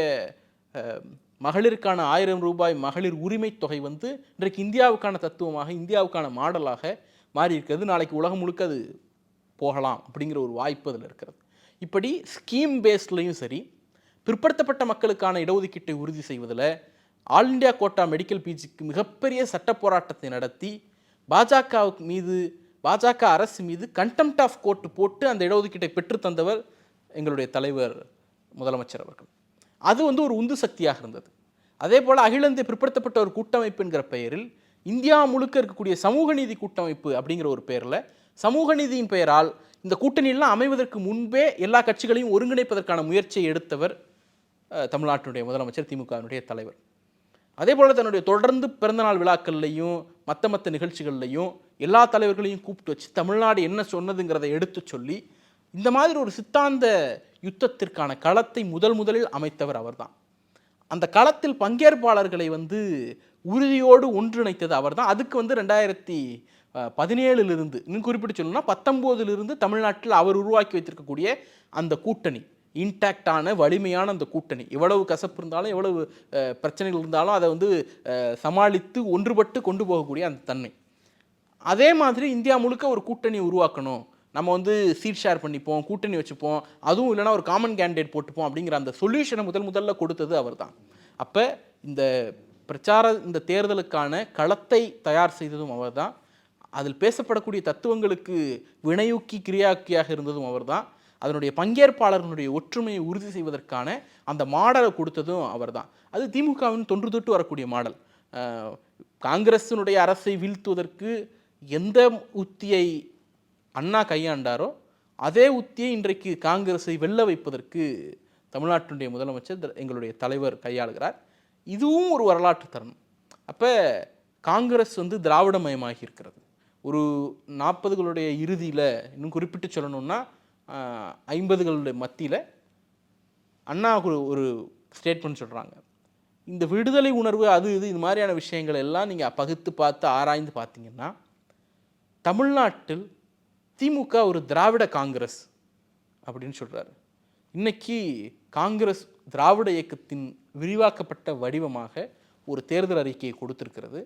Speaker 3: மகளிருக்கான ஆயிரம் ரூபாய் மகளிர் உரிமை தொகை வந்து இன்றைக்கு இந்தியாவுக்கான தத்துவமாக இந்தியாவுக்கான மாடலாக மாறி இருக்கிறது நாளைக்கு உலகம் முழுக்க அது போகலாம் அப்படிங்கிற ஒரு வாய்ப்பு அதில் இருக்கிறது. இப்படி ஸ்கீம் பேஸ்ட்லேயும் சரி பிற்படுத்தப்பட்ட மக்களுக்கான இடஒதுக்கீட்டை உறுதி செய்வதில் ஆல் இந்தியா கோட்டா மெடிக்கல் பிஜிக்கு மிகப்பெரிய சட்ட போராட்டத்தை நடத்தி பாஜகவுக்கு மீது பாஜக அரசு மீது கண்டெம்ட் ஆஃப் கோர்ட் போட்டு அந்த இடஒதுக்கீட்டை பெற்று தந்தவர் எங்களுடைய தலைவர் முதலமைச்சர் அவர்கள். அது வந்து ஒரு உந்து சக்தியாக இருந்தது. அதே போல் அகில இந்திய பிற்படுத்தப்பட்ட ஒரு கூட்டமைப்பு என்கிற பெயரில் இந்தியா முழுக்க இருக்கக்கூடிய சமூக நீதி கூட்டமைப்பு அப்படிங்கிற ஒரு பெயரில் சமூக நீதியின் பெயரால் இந்த கூட்டணியெல்லாம் அமைவதற்கு முன்பே எல்லா கட்சிகளையும் ஒருங்கிணைப்பதற்கான முயற்சியை எடுத்தவர் தமிழ்நாட்டினுடைய முதலமைச்சர் திமுகவினுடைய தலைவர். அதே போல் தன்னுடைய தொடர்ந்து பிறந்தநாள் விழாக்கள்லையும் மற்ற மற்ற நிகழ்ச்சிகள்லையும் எல்லா தலைவர்களையும் கூப்பிட்டு வச்சு தமிழ்நாடு என்ன சொன்னதுங்கிறத எடுத்து சொல்லி இந்த மாதிரி ஒரு சித்தாந்த யுத்தத்திற்கான களத்தை முதல் முதலில் அமைத்தவர் அவர்தான். அந்த களத்தில் பங்கேற்பாளர்களை வந்து உறுதியோடு ஒன்றிணைத்தது அவர்தான். அதுக்கு வந்து ரெண்டாயிரத்தி பதினேழுலிருந்து இன்னும் குறிப்பிட்டு சொல்லணும்னா பத்தொம்போதிலிருந்து தமிழ்நாட்டில் அவர் உருவாக்கி வைத்திருக்கக்கூடிய அந்த கூட்டணி இன்டாக்டான வலிமையான அந்த கூட்டணி. எவ்வளவு கசப்பு இருந்தாலும் எவ்வளவு பிரச்சனைகள் இருந்தாலும் அதை வந்து சமாளித்து ஒன்றுபட்டு கொண்டு போகக்கூடிய அந்த தன்மை. அதே மாதிரி இந்தியா முழுக்க ஒரு கூட்டணி உருவாக்கணும். நம்ம வந்து சீட் ஷேர் பண்ணிப்போம் கூட்டணி வச்சுப்போம் அதுவும் இல்லைன்னா ஒரு காமன் கேண்டிடேட் போட்டுப்போம் அப்படிங்கிற அந்த சொல்யூஷனை முதல் முதல்ல கொடுத்தது அவர் தான் அப்போ இந்த பிரச்சார இந்த தேர்தலுக்கான களத்தை தயார் செய்ததும் அவர் தான் அதில் பேசப்படக்கூடிய தத்துவங்களுக்கு வினையூக்கி கிரியாக்கியாக இருந்ததும் அவர்தான். அதனுடைய பங்கேற்பாளர்களுடைய ஒற்றுமையை உறுதி செய்வதற்கான அந்த மாடலை கொடுத்ததும் அவர்தான். அது திமுகவின் தொன்று தொட்டு வரக்கூடிய மாடல். காங்கிரஸினுடைய அரசை வீழ்த்துவதற்கு எந்த உத்தியை அண்ணா கையாண்டாரோ அதே உத்தியை இன்றைக்கு காங்கிரஸை வெல்ல வைப்பதற்கு தமிழ்நாட்டினுடைய முதலமைச்சர் த- எங்களுடைய தலைவர் கையாளுகிறார். இதுவும் ஒரு வரலாற்று தருணம். அப்போ காங்கிரஸ் வந்து திராவிடமயமாகி இருக்கிறது. ஒரு நாற்பதுகளுடைய இறுதியில் இன்னும் குறிப்பிட்டு சொல்லணும்னா ஐம்பதுகளுடைய மத்தியில் அண்ணா ஒரு ஸ்டேட்மெண்ட் சொல்கிறாங்க இந்த விடுதலை உணர்வு அது இது இது மாதிரியான விஷயங்கள் எல்லாம் நீங்கள் பகுத்து பார்த்து ஆராய்ந்து பார்த்தீங்கன்னா தமிழ்நாட்டில் திமுக ஒரு திராவிட காங்கிரஸ் அப்படின்னு சொல்கிறாரு இன்னைக்கு காங்கிரஸ் திராவிட இயக்கத்தின் விரிவாக்கப்பட்ட வடிவமாக ஒரு தேர்தல் அறிக்கையை கொடுத்துருக்கிறது.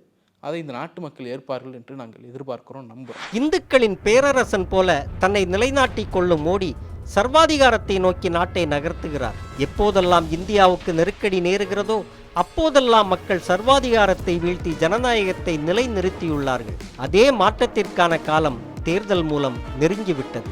Speaker 3: அதை இந்த நாட்டு மக்கள் ஏற்பார்கள் என்று நாங்கள் எதிர்பார்க்கிறோம் நம்புகிறோம்
Speaker 1: இந்துக்களின் பேரரசன் போல தன்னை நிலைநாட்டிக் கொள்ளும் மோடி சர்வாதிகாரத்தை நோக்கி நாட்டை நகர்த்துகிறார். எப்போதெல்லாம் இந்தியாவுக்கு நெருக்கடி நேருகிறதோ அப்போதெல்லாம் மக்கள் சர்வாதிகாரத்தை வீழ்த்தி ஜனநாயகத்தை நிலைநிறுத்தியுள்ளார்கள். அதே மாற்றத்திற்கான காலம் தேர்தல் மூலம் நெருங்கிவிட்டது.